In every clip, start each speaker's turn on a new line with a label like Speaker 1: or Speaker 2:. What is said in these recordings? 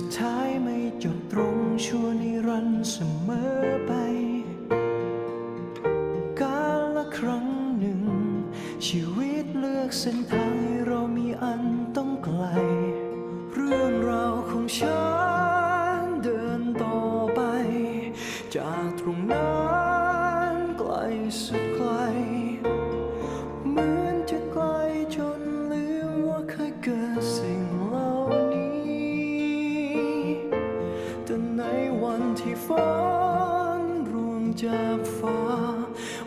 Speaker 1: สุดท้ายไม่จบตรงชั่วนิรันดร์เสมอไป กาละครั้งหนึ่ง ชีวิตเลือกเส้นทางให้เรามีอันต้องไกล เรื่องราวของฉันเดินต่อไป จากตรงนั้น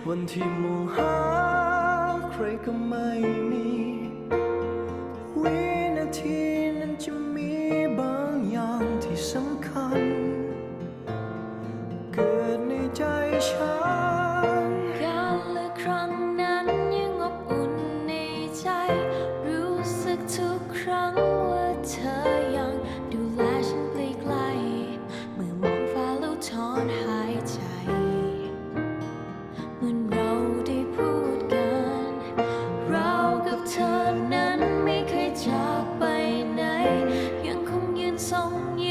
Speaker 1: วันที่มองหาใครก็ไม่มี วินาทีนั้นจะมีบางอย่างที่สำคัญ เกิดในใจฉัน
Speaker 2: การเลือกครั้งนั้นยังอบอุ่นในใจ รู้สึกทุกครั้ง ยืน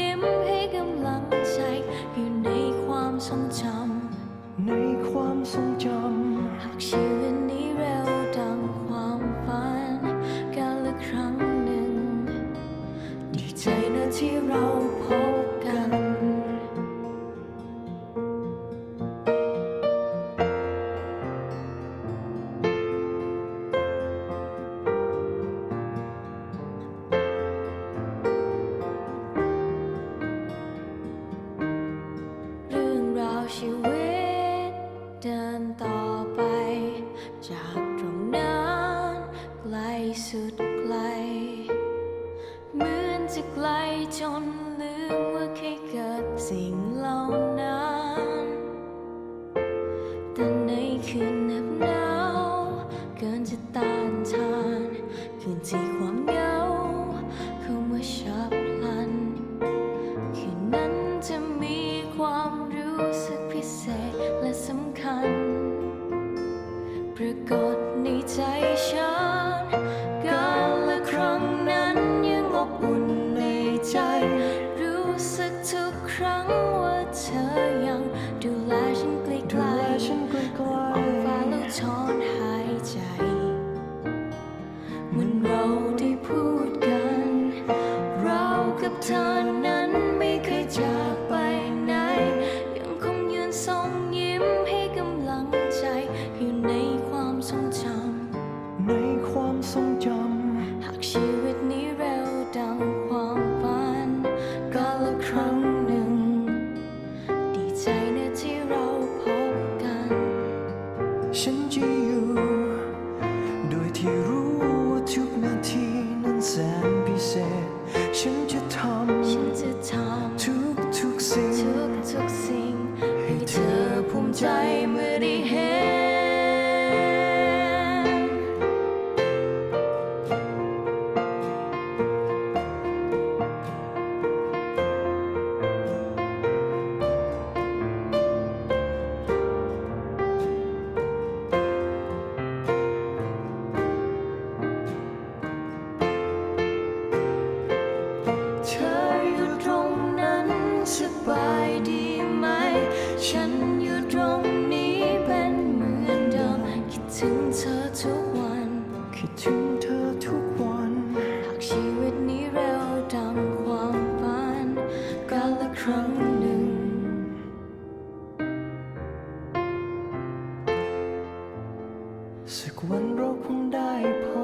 Speaker 2: สุดไกล เหมือนจะไกลจนลืมว่าเคยเกิดสิ่งเหล่านั้น แต่ในคืนเหน็บหนาวเกินจะต้านทาน คืนที่ความเหงาเข้ามาฉับพลัน คืนนั้นจะมีความรู้สึกพิเศษและสำคัญ ปรากฏในใจฉัน ใจ รู้สึกทุกครั้งว่าเธอยัง
Speaker 1: ภู
Speaker 2: มิใจ สักวั
Speaker 1: น
Speaker 2: เราคงได้พบ